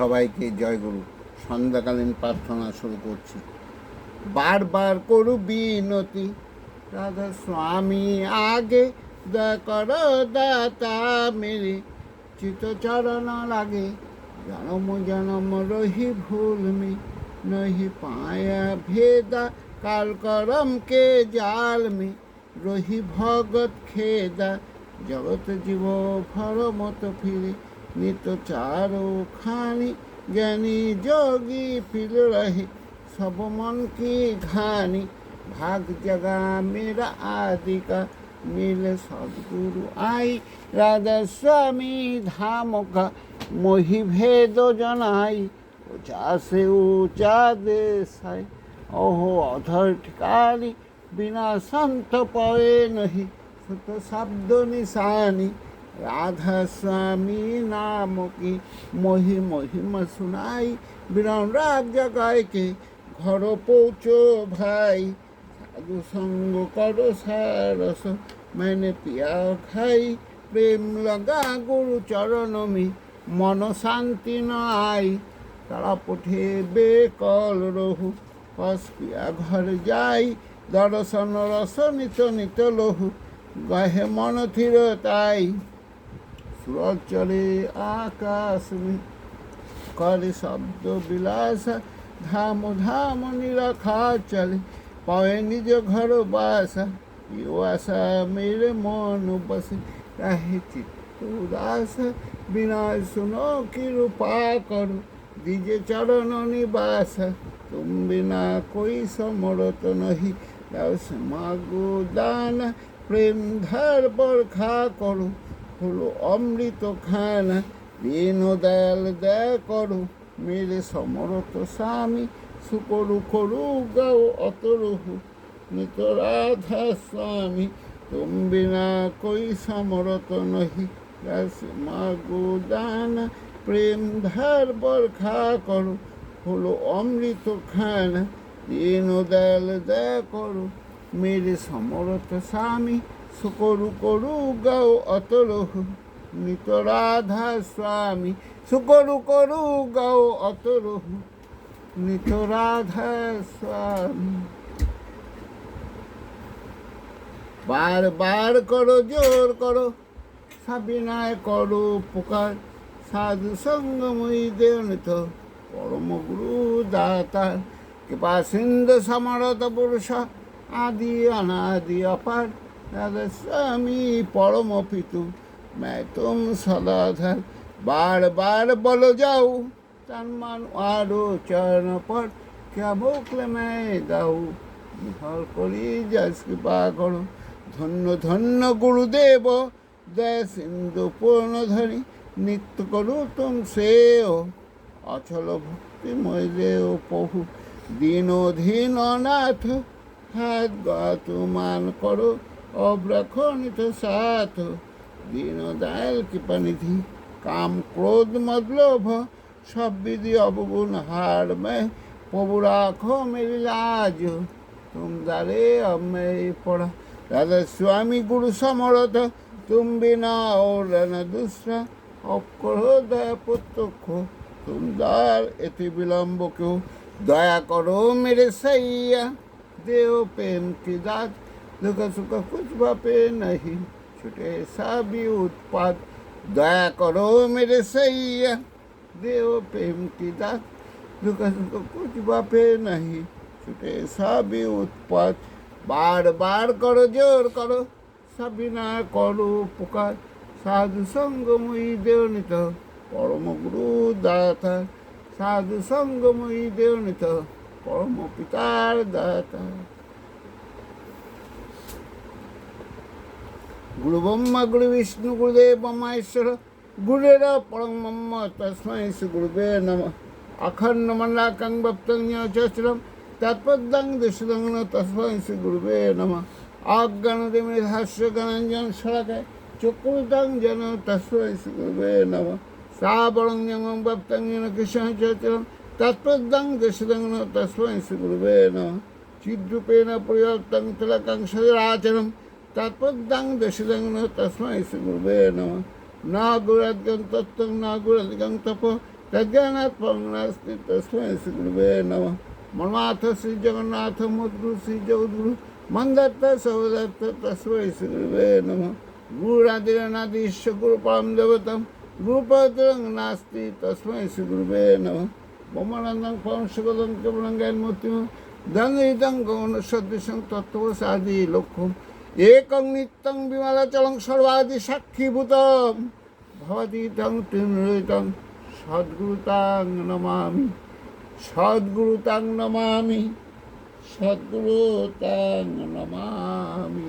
সবাইকে জয়গুরু সন্ধ্যাকালীন প্রার্থনা শুরু করছি। বারবার করু বিনতি। রাধা স্বামী, আগে দয়া কর দাতা মেরে। চিত চরণ লাগে, জনম জনম রহি ভুল মে নহি পায়া ভেদা, কাল করম কে জাল মে রহি ভগত খেদা জগত জীব ভর মত ফিরে। नित चारो खानी, ज्ञानी जोगी फिर रहे। सब मन की घानी, भाग जगा मेरा आदि का। मिले सदगुरु आई, राधा स्वामी धाम का। मोहि भेद जनाई ऊँचा से ऊँचा देश है ओहो अधर ठिकानी, बिना संत पड़े नहीं। सत शब्द निशानी রাধা স্বামী নামকি মহি মহিমা শুনাই বিরাম রাগ জাগায়কে ঘর পৌঁছো ভাই। সাধু সঙ্গ কর সারস মানে পিয়া খাই। প্রেম লগা গুরু চরণমি, মন শান্তি নাই। তারা পঠে বেকল রহু পিয়া ঘর যাই। দর্শন রস নিত নিত লহু, গহে মন থির তাই। সুরজ চলে আকাশ করে শব্দ বিলাস, ধাম ধাম নিরখা চলে। পায়ে নিজ ঘর বাসা, ইউ আশা মেরে মন বসে। রাহে চিত্ত উদাস বিনা শুনো কৃপা করো। দিজে চরণ নিবাস, তুম বিনা কোই সমরত নহি। দাও মাগো দান, প্রেম ধার বরখা করো। হলো অমৃত খানা, দীন দয়াল দয়া করো মেরে সমরত স্বামী, সুকরু করু, গাও অতরহু নিত রাধা স্বামী, তুম বিনা কই সমরত নহি। মাগো দানা, প্রেম ধার বরখা করো। হলো অমৃত খানা, দীন দয়াল দয়া করো। মেরে সমরত স্বামী সুকরু করু গাও অতরহু নিত রাধা স্বামী, সুকরু করু গাও অতরহু নিত রাধা স্বামী। বার করো, জোর করো, সাবিনায় করো পুকার সাধু সঙ্গময়ী দেওনিত পরম গুরু দাতার কৃপা সিন্ধু সমরত পুরুষ, আদি অনাদি অপার। দাদা স্বামী পরম পিতু मैं तुम सदाधर बार बार बोलो जाओ तन मन आरो चरण पर क्या भोकले मैं দাও নিহর করি যাস কৃপা করো ধন্য ধন্য গুরুদেব দয়া সিন্ধু পূর্ণধরি নিত্য করু তুম শ্রেয় অচল ভক্তি ময়দেও প্রভু দীন ধীন নাথ হাত গাতুমান করো obra ખોનિત સાથ দায়ল কৃপানিধি, কাম ক্রোধ ક્રોધ সব বিধি অবগুণ হার মে, প্রভু রাখো মেরি লাজ। তুম দারে অমে পড়া। দাদা স্বামী গুরু সমরত তুম বিনা ওর না দুসরা অপকর দয়া প্রত্যক্ষ, তুম দার এতে বিলম্ব কেউ। দয়া করো মেরে সাইয়া দেও প্রেম কি দাঁত दुख सुख कुछ बापे नहीं। छुटे सा भी उत्पाद दया करो मेरे सैया। देव प्रेम की दात दुख सुख कुछ बापे नहीं। छुटे सा भी उत्पाद बार बार करो, ज़ोर करो। सभी ना करो पुकार साधु संग मुई देवनित। परम गुरु दाता। साधु संग मुई देवनित। परम पितार दाता। ব্রহ্মা গুরু বিষ্ণু গুরুদেব ব্রহ্মেশ্বর গুরুর পরম ব্রহ্ম তস্মৈ শ্রী গুরুবে নম অখণ্ড মণ্ডাকং ভক্তং চশ্রম তৎপদং দুষ্দং তস্মৈ শ্রী গুরুবে নম অজ্ঞানদেমে হাস্য গণঞ্জন সরাকায় চক্রুতং জন তস্মৈ শ্রী গুরুবে নম শ্রাবণং জঙ্গম ভক্তং কৃষ্ণ চরিত্রম তৎপদং দুষ্দং তস্মৈ শ্রী গুরুবে নম চিদ্রূপেণ পরিবর্তং তিলকং সদরাচরম তারপর দাং দেশে দাং না, তাসমা এসে গুরবে না গুরাদগং তত্ত্ব না গুরাদগং তপ তজ্ঞানাথ পংনাস্তি তসমা এসে গুরবে নম মন্মাথ শ্রী জগন্নাথ, মুদ্গুরু শ্রী জগদ্গুরু মন্দত্ত সৌদত্ত তসমা এসে গুরবে নম গুরাদিরনাদিশ গুরুপাম দেবতম গুরুপাদং নাস্তি তসমা এসে গুরবে নম বোমানন্দং পংশগদং কেবলং গায়ন মূর্তিম দং ইদং গৌণ সদৃশং তত্ত্ব সাদি লক্ষ্য একং নিত্যং বিমলাচলং সর্বাদি সাক্ষীভূতম ভবতীতং তৃণৃতং সদ্গুরুতাং নমামি সদ্গুরুতাং নমামি সদ্গুরুতাং নমামি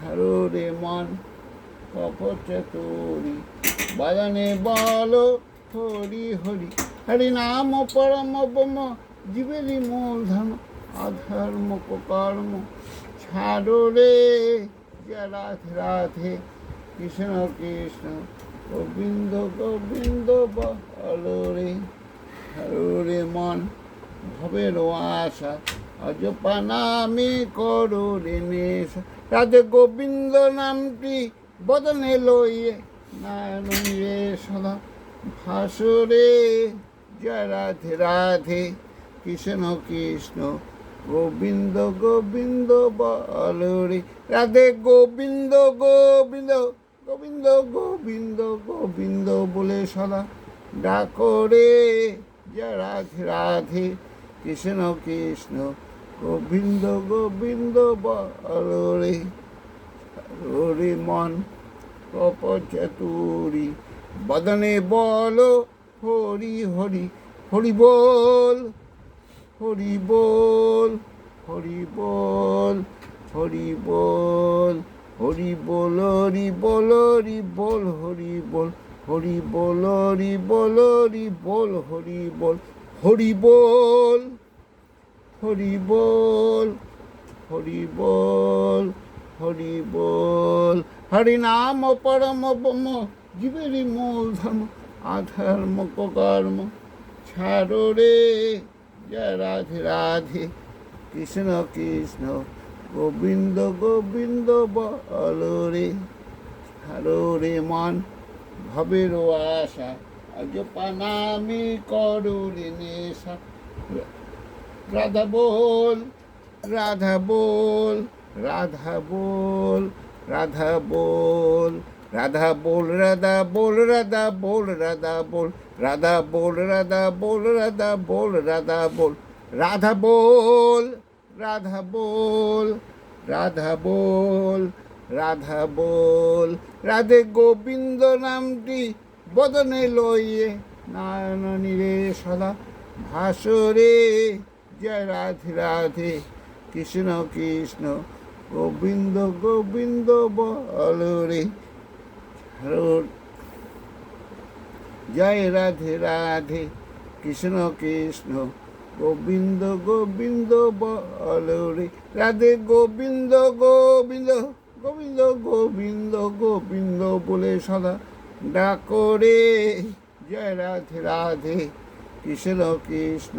হারো রে মন তোরি বাজানে বল, হরি হরি। হরি নাম পরম ব্রহ্ম, জীবেরই মূল ধর্ম, অধর্ম কর্ম ছাড়ো রে রাধে রাধে। কৃষ্ণ কৃষ্ণ, গোবিন্দ গোবিন্দ বলো রে। হারো রে মন ভবের আশা। অজপা নামে করো রে নেশা। রাধে গোবিন্দ নামটি বদনে লইয়ে নারায়ণ সদা। ভাসরে জয় রাধে রাধে। কৃষ্ণ কৃষ্ণ, গোবিন্দ গোবিন্দ বল রে। রাধে গোবিন্দ গোবিন্দ গোবিন্দ গোবিন্দ গোবিন্দ বলে সদা। ডাকরে জয় রাধে রাধে। কৃষ্ণ কৃষ্ণ গোবিন্দ গোবিন্দ বল রে রে মন কপচতুরি বদনে বল হরি হরি হরি বল হরি বল হরি বল হরি বল হরি বল হরি বল হরি বল হরি বল হরি বল হরি বল হরি বল হরি বল হরি বল হরি বল হরি বল হরি বল। হরি নাম পরম ব্রহ্ম, জীবেরই মূল ধর্ম, আধর্ম কর্ম ছাড়ো রে, জয় রাধে রাধে। কৃষ্ণ কৃষ্ণ, গোবিন্দ গোবিন্দ, বল রে। ছাড়ো রে মন, ভবের আশা। আজ পানামি করো নেশা। রাধা বল রাধা বল রাধা বল রাধা বল রাধা বল রাধা বল রাধা বল রাধা বল রাধা বল রাধা বল রাধা বল রাধা বল রাধা বল রাধা বল রাধা বল রাধা বল রাধে গোবিন্দ নামটি বদনে লইয়ে নারায়ণ নীরে সদা ভাসরে জয় রাধে রাধে কৃষ্ণ কৃষ্ণ, গোবিন্দ গোবিন্দ বল রে জয় রাধে রাধে কৃষ্ণ কৃষ্ণ, গোবিন্দ গোবিন্দ বল রে রাধে গোবিন্দ গোবিন্দ গোবিন্দ গোবিন্দ গোবিন্দ বলে সদা ডাকরে জয় রাধে রাধে কৃষ্ণ কৃষ্ণ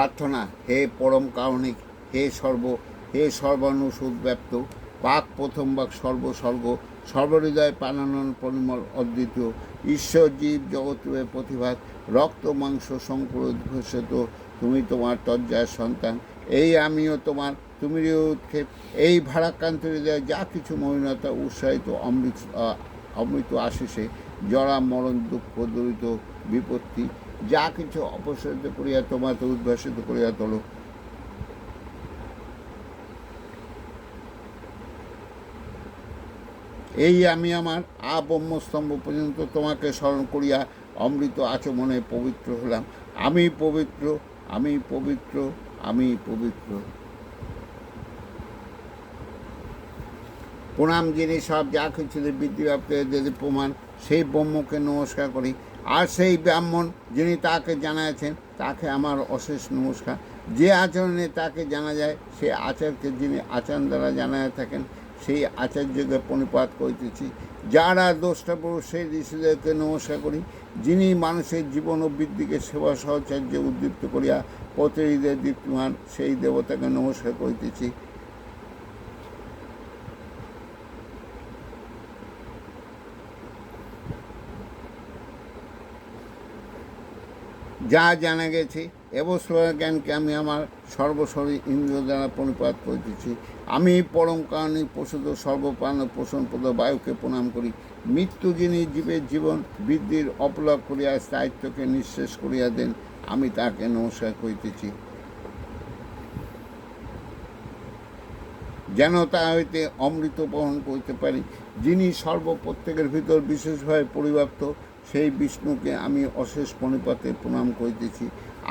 প্রার্থনা, হে পরম কারণিক, হে সর্ব, হে সর্বানুসুদ ব্যক্ত পাক প্রথম বাক সর্বসর্গ সর্বহৃদয় পানানন পরিমল অদ্বিতীয়, ঈশ্বর জীব জগতের প্রতিভাত, রক্ত, মাংস সংকুল উদ্ঘোষিত তুমি তোমার তজ্জার সন্তান, এই আমিও তোমার তুমি উৎক্ষেপ, এই ভারাক্রান্ত হৃদয়ে যা কিছু মহিনতা উৎসাহিত অমৃত অমৃত আশিসে, জরা মরণ দুঃখ, দরিদ্র বিপত্তি যা কিছু অপসারিত করিয়া তোমাতে উদ্ভাসিত করিয়া তোলো। এই আমি আমার আবম্যস্তম্ভ পর্যন্ত তোমাকে স্মরণ করিয়া অমৃত আচমনে পবিত্র হলাম। আমি পবিত্র আমি পবিত্র আমি পবিত্র। প্রণাম যিনি সব যা কিছু বৃদ্ধিপ্রাপ্ত যদি প্রমাণ, সেই ব্রহ্মকে নমস্কার করি। আর সেই ব্রাহ্মণ যিনি তাকে জানাচ্ছেন তাকে আমার অশেষ নমস্কার। যে আচরণে তাকে জানা যায়, সে আচারকে যিনি আচরণ দ্বারা জানা থাকেন, সেই আচার্যকে প্রণিপাত করিতেছি। যারা দোষটা পুরুষ, সেই ঋষিদেরকে নমস্কার করি। যিনি মানুষের জীবন ও বৃদ্ধিকে সেবা সহচর্যে উদ্দীপ্ত করিয়া প্রতিহৃদের দীপ্তিমান, সেই দেবতাকে নমস্কার করিতেছি। যা জানা গেছে এবছর জ্ঞানকে আমি আমার সর্বশরী ইন্দ্র দ্বারা প্রণিপাত করিতেছি। আমি পরম কারণে প্রসূত, সর্বপ্রাণ পোষণ পদ বায়ুকে প্রণাম করি। মৃত্যু যিনি জীবের জীবন বৃদ্ধির অপলক করিয়া স্থায়িত্বকে নিঃশেষ করিয়া দেন, আমি তাকে নমস্কার করিতেছি। যেন তা হইতে অমৃত বহন করিতে পারি। যিনি সর্বপ্রত্যেকের ভিতর বিশেষভাবে পরিব্যাপ্ত সেই বিষ্ণুকে আমি অশেষ পণিপাতে প্রণাম করিতেছি।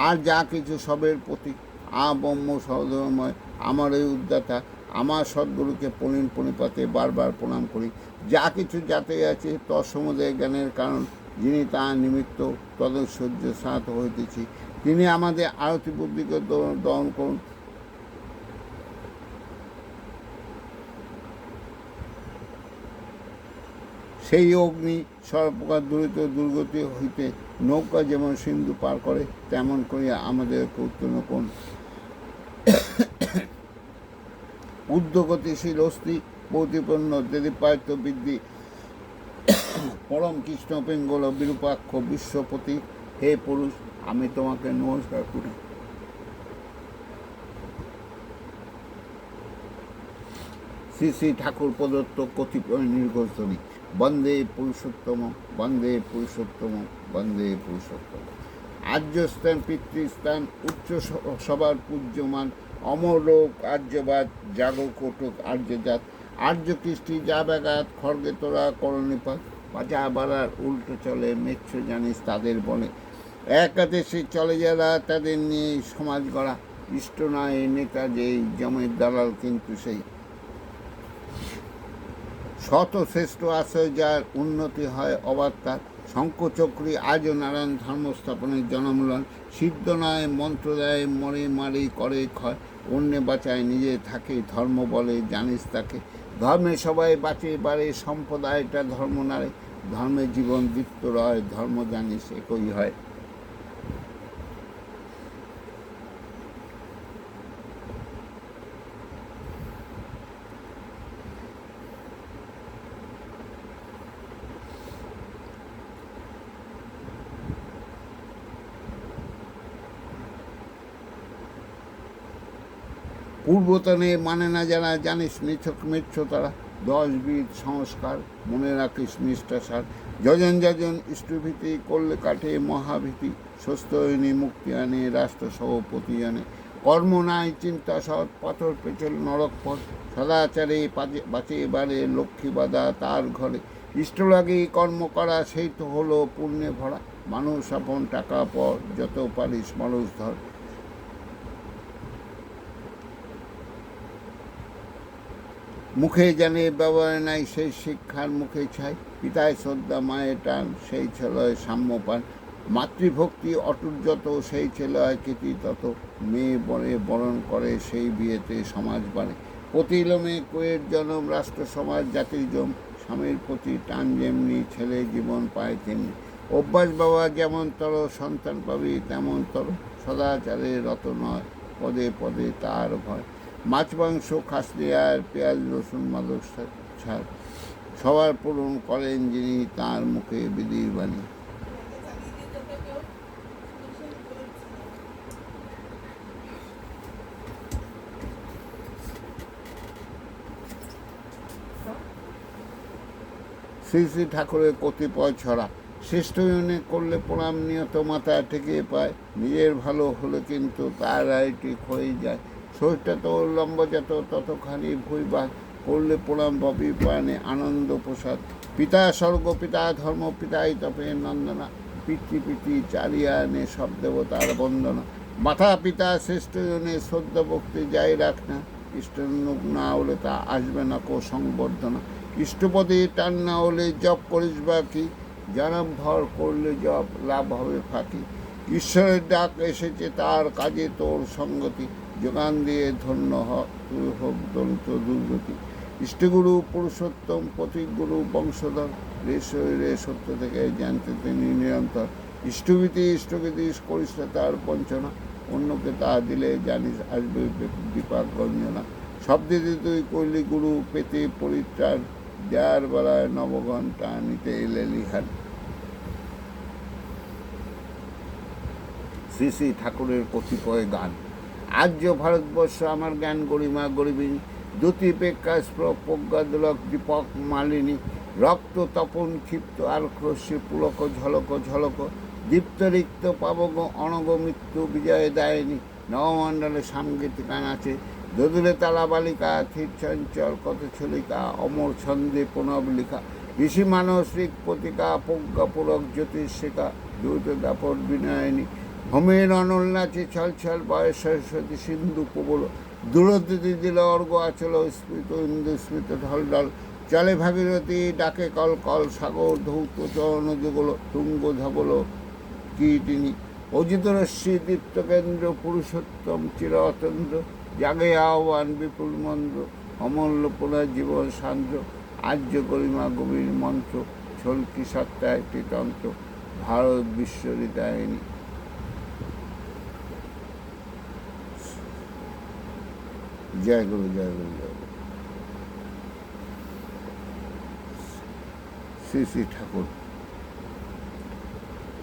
আর যা কিছু সবের প্রতীক আ ব্রহ্ম সহধর্ময় আমার এই উদ্দাতা, আমার সদ্গুরুকে পণিন পণিপাতে বারবার প্রণাম করি। যা কিছু যাতে আছে, তৎসমুদয় জ্ঞানের কারণ, যিনি তার নিমিত্ত তদৈশ্বর্য সাত হইতেছি তিনি আমাদের আরতি বুদ্ধিকে দহন করুন। সেই অগ্নি সর্বপ্রকার দূরিত দুর্গতি হইতে নৌকা যেমন সিন্ধু পার করে, তেমন করিয়া আমাদেরকে উত্তীর্ণ করুন। ঊর্ধ্বগতিশীল অস্থি, প্রতিপন্ন দেদীপায়িত বৃদ্ধি, পরম কৃষ্ণ পিঙ্গল বিরূপাক্ষ বিশ্বপতি, হে পুরুষ, আমি তোমাকে নমস্কার করি। শ্রী শ্রী ঠাকুর প্রদত্ত কতিপয় নির্ঘোষণী বন্দে পুরুষোত্তম বন্দে পুরুষোত্তম বন্দে পুরুষোত্তম। আর্যস্থান, পিতৃস্থান, উচ্চ সবার পূজ্যমান, অমরলোক, আর্যবাদ জাগকটক আর্যজাত আর্য কৃষ্টি যা ব্যাঘাত খড়গে তোরা করণিপাত বাজা বাড়ার উল্টো চলে মেচ্ছ জানিস তাদের বলে একাদেশে চলে যারা, তাদের নিয়ে সমাজ গড়া। ইষ্ট নয় নেতা যেই, জমের দালাল কিন্তু সেই। শত শ্রেষ্ঠ আশ্রয় যার উন্নতি হয় অবার্তা শঙ্কচক্রী আজও নারায়ণ ধর্ম স্থাপনের জনমূলন। সিদ্ধ নয় মন্ত্র দেয় মরে মারি করে ক্ষয়। অন্য বাঁচায় নিজে থাকে ধর্ম বলে জানিস তাকে। ধর্মে সবাই বাঁচে বাড়ে সম্প্রদায়টা ধর্ম নারে ধর্মে জীবন দীপ্ত রয়, ধর্ম জানিস একই হয়। পূর্বতনে মানে না যারা জানিস মিথক, মিথ্য তারা। দশ বিধ সংস্কার, মনে রাখিস নিষ্ঠাসার যজন যজন ইষ্টভীতি করলে কাটে মহাভীতি। হয়নি মুক্তি আনে রাষ্ট্র সভাপতি আনে কর্ম নাই, চিন্তা সৎ, পাথর পেছল নরক পথ। সদাচারে বাঁচে বাড়ে লক্ষ্মী বাধা তার ঘরে। ইষ্ট লাগে কর্ম করা, সেই তো হলো পুণ্যে ভরা। মানুষ আপন টাকা পর, যত পারিস মানুষ ধর। মুখে জানে ব্যবহার নাই সেই শিক্ষার মুখে ছাই পিতায় শ্রদ্ধা, মায়ের টান, সেই ছেলে হয় সাম্যপান। মাতৃভক্তি অটুট যত, সেই ছেলে হয় কৃতি তত। মেয়ে বরে বরণ করে, সেই বিয়েতে সমাজ বাড়ে প্রতিলোমে কোয়ের জনম, রাষ্ট্র, সমাজ, জাতির জম। স্বামীর প্রতি টান যেমনি, ছেলে জীবন পায় তেমনি। অভ্যাস বাবা যেমন তর, সন্তান পাবি তেমন তর। সদাচারে রত নয়, পদে পদে তার ভয়। মাছ মাংস খাসলি আর পেঁয়াজ, রসুন, মাদক ছাড় সবার পূরণ করেন যিনি তার মুখে বিধির বাণী। শ্রী শ্রী ঠাকুরের কতিপয় ছড়া শ্রেষ্ঠ ইউনে করলে প্রণাম নিয়ত মাথা ঠেকিয়ে পায়। নিজের ভালো হলে কিন্তু তার আয়টি ক্ষয়ে যায়। শরীরটা তো লম্বা যত, ততখানি ভুইবা করলে প্রণাম ববি প্রাণে আনন্দ প্রসাদ। পিতা স্বর্গ, পিতা ধর্ম, পিতাই তপে নন্দনা। পিতৃ পিতৃ চারিয়ানে সব দেবতার বন্দনা। মাথা পিতা, শ্রেষ্ঠ জনে শ্রদ্ধা, ভক্তি যাই রাখ না। ইষ্টনুক না হলে তা আসবে না কো সংবর্ধনা। ইষ্টপদে টান না হলে জপ করিস বা কি? জানাম ভর করলে জপ, লাভ হবে ফাঁকি। ঈশ্বরের ডাক এসেছে, তার কাজে তোর সঙ্গতি। যোগান দিয়ে ধন্য হোক দন্ত দুর্গতি। ইষ্টগুরু, পুরুষোত্তম প্রতীকগুরু বংশধর রে শরীরে সত্য থেকে জানতে তিনি নিরন্তর। ইষ্টভীতি, ইষ্টগীতি করিস তার বঞ্চনা, অন্যকে তা দিলে জানিস আসবে বিপাক গঞ্জনা সব দিদি তুই করলি গুরু, পেতে পরিত্রাণ, যার বেলায় নবঘণ্টা নিতে এলে লিহান। শ্রী শ্রী ঠাকুরের কতিপয় গান। আর্য ভারতবর্ষ আমার জ্ঞান গরিমা গরিবিনী দ্যুতি পেক্ষাস প্রজ্ঞাদলক দীপক মালিনী, রক্ত তপন ক্ষিপ্ত আর ক্রস্যে পুলক ঝলক ঝলক দীপ্ত রিক্ত পাবগ অনগ মৃত্যু বিজয় দায়নি নবমণ্ডলে সাংগীতিকান আছে দদুলে তালা বালিকা থির চঞ্চল কত ছলিকা, অমর ছন্দে প্রণব লিখা, ঋষি মানসিক পতিকা পুরক জ্যোতিষিকা দ্রুত দাপট বিনয়নী হোমের অনল নাচে ছল ছল বয়স সরস্বতী সিন্ধু প্রবল। দূরতিথি দিল অর্ঘ আচল স্মৃত ইন্দু স্মৃত ঢল ঢল। চলে ভাগীরথী, ডাকে কল কল, সাগর, ধৌত, চরণ, যুগল, তুঙ্গ, ধবল। কীর্তিনী অজিত রশ্মি দীপ্ত কেন্দ্র পুরুষোত্তম চির অতন্দ্র জাগে আহ্বান, বিপুল মন্ত্র, অমূল্য পুনঃ জীবন সান্দ্র আর্য গরিমা গভীর মন্ত্র, ছলকি সত্তা একটি তন্ত্র ভারত বিশ্ব হৃদয়নী। জয় গুরু জয় গুরু জয় গুরু শ্রী শ্রী ঠাকুর।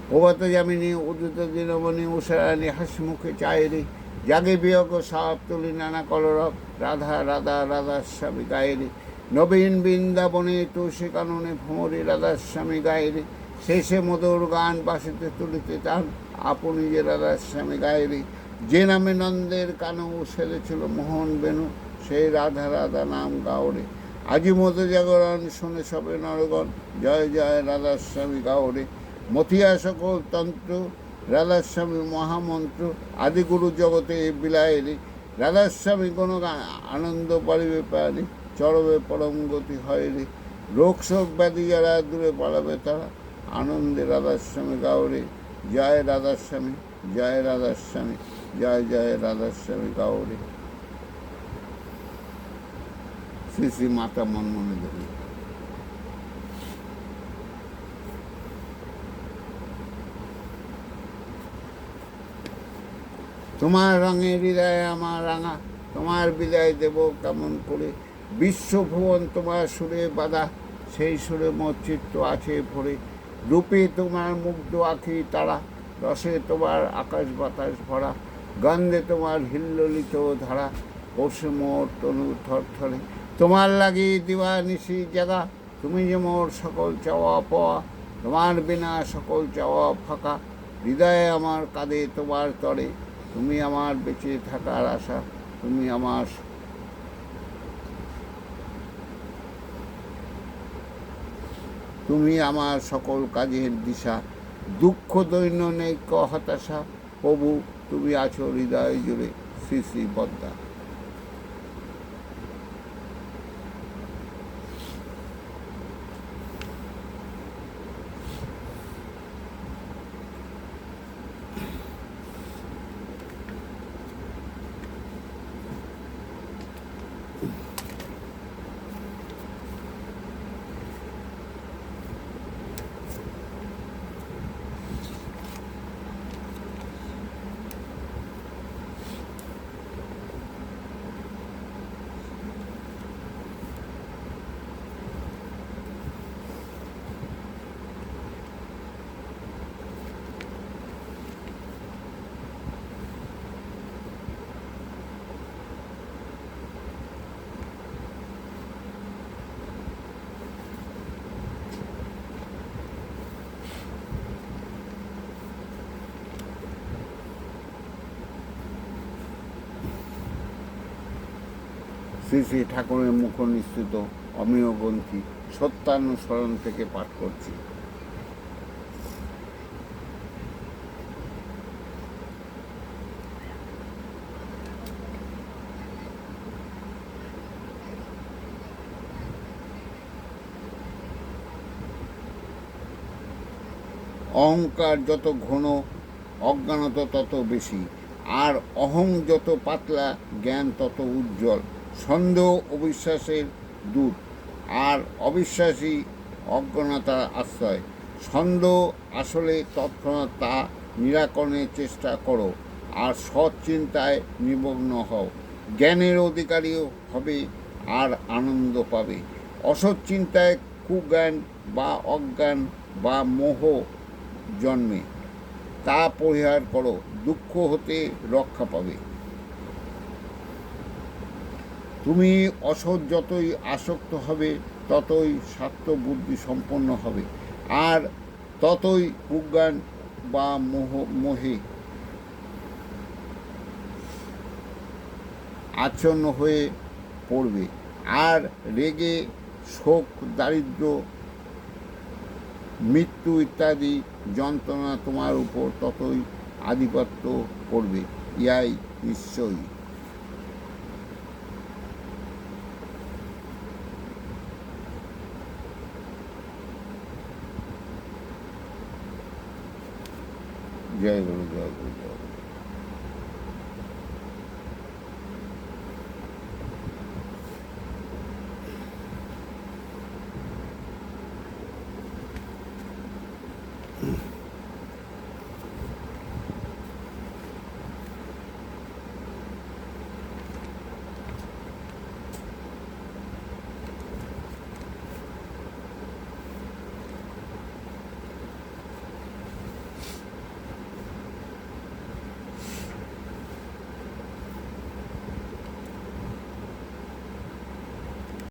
প্রভাত যামিনী উদিত দিনমণি উষারানী হাসিমুখে চায়েরি, জাগে বিয়োগ সাপ তুলি, নানা কলরব রাধা রাধা রাধা স্বামী গায়েরি। নবীন বৃন্দাবনে তুলসী কাননে ভ্রমরী রাধার স্বামী গায়েরি। শেষে মধুর গান বাসিতে তুলিতে চান আপনি যে রাধার স্বামী গায়েরি। যে নামে নন্দের কানু সেরেছিল মোহন বেনু, সেই রাধা রাধা নাম গাওরে। আজি মতো জাগরণ শুনে সবে নরগণ, জয় জয় রাধাস্বামী গাওরে। মথিয়া সকল তন্ত্র, রাধাস্বামী মহামন্ত্র আদিগুরু জগতে বিলায়নি রাধাস্বামী কোনো আনন্দ পারিবে পায়নি চরবে পরম গতি হয়নি রোগ শোক ব্যাধি যারা দূরে পালাবে তারা, আনন্দে রাধাস্বামী গাওরে। জয় রাধাস্বামী। জয় রাধাস্বামী জয় জয় রাধাস্বামী গাওরে শ্রী শ্রী মাতা মনমনে দেবী। তোমার রঙে হৃদয় আমার রাঙা, তোমার বিদায় দেব কেমন করে? বিশ্বভুবন তোমার সুরে বাধা, সেই সুরে মোর চিত্ত আছে ভরে। রূপে তোমার মুগ্ধ আখি তারা রসে তোমার আকাশ বাতাস ভরা, গন্ধে তোমার হিল্লিত ধারা পশু মোর তনু থরথরে। তোমার লাগি দিবা নিশি জাগা, তুমি যে মোর সকল চাওয়া পাওয়া, তোমার বিনা সকল চাওয়া ফাঁকা। হৃদয়ে আমার কাঁধে তোমার তরে, তুমি আমার বেঁচে থাকার আশা, তুমি আমার তুমি আমার সকল কাজের দিশা। দুঃখ দৈন্য নৈক্য হতাশা প্রভু তুমি আছো হৃদয় জুড়ে শ্রী শ্রী পদ্মা। শ্রী শ্রী ঠাকুরের মুখ নিশ্চিত অমেয় গ্রন্থি সত্যানুসরণ থেকে পাঠ করছি। অহংকার যত ঘন, অজ্ঞানত তত বেশি, আর অহং যত পাতলা, জ্ঞান তত উজ্জ্বল। সন্দেহ অবিশ্বাসের দূত আর অবিশ্বাসী অজ্ঞানতার আশ্রয়। সন্দেহ আসলে তৎক্ষণাৎ তা নিরাকরণের চেষ্টা করো আর সৎ চিন্তায় নিমগ্ন হও। জ্ঞানের অধিকারীও হবে আর আনন্দ পাবে। অসৎ চিন্তায় কুজ্ঞান বা অজ্ঞান বা মোহ জন্মে। তা পরিহার করো, দুঃখ হতে রক্ষা পাবে। তুমি অসৎ যতই আসক্ত হবে, ততই বুদ্ধি সম্পন্ন হবে। আর ততই কুজ্ঞান বা মোহ, মোহে আচ্ছন্ন হয়ে পড়বে। আর রেগে শোক, দারিদ্র, মৃত্যু ইত্যাদি যন্ত্রণা তোমার উপর ততই আধিপত্য করবে। ইয়াই নিশ্চয়ই। জয় গুরু জয় গুরু জয় গুরু।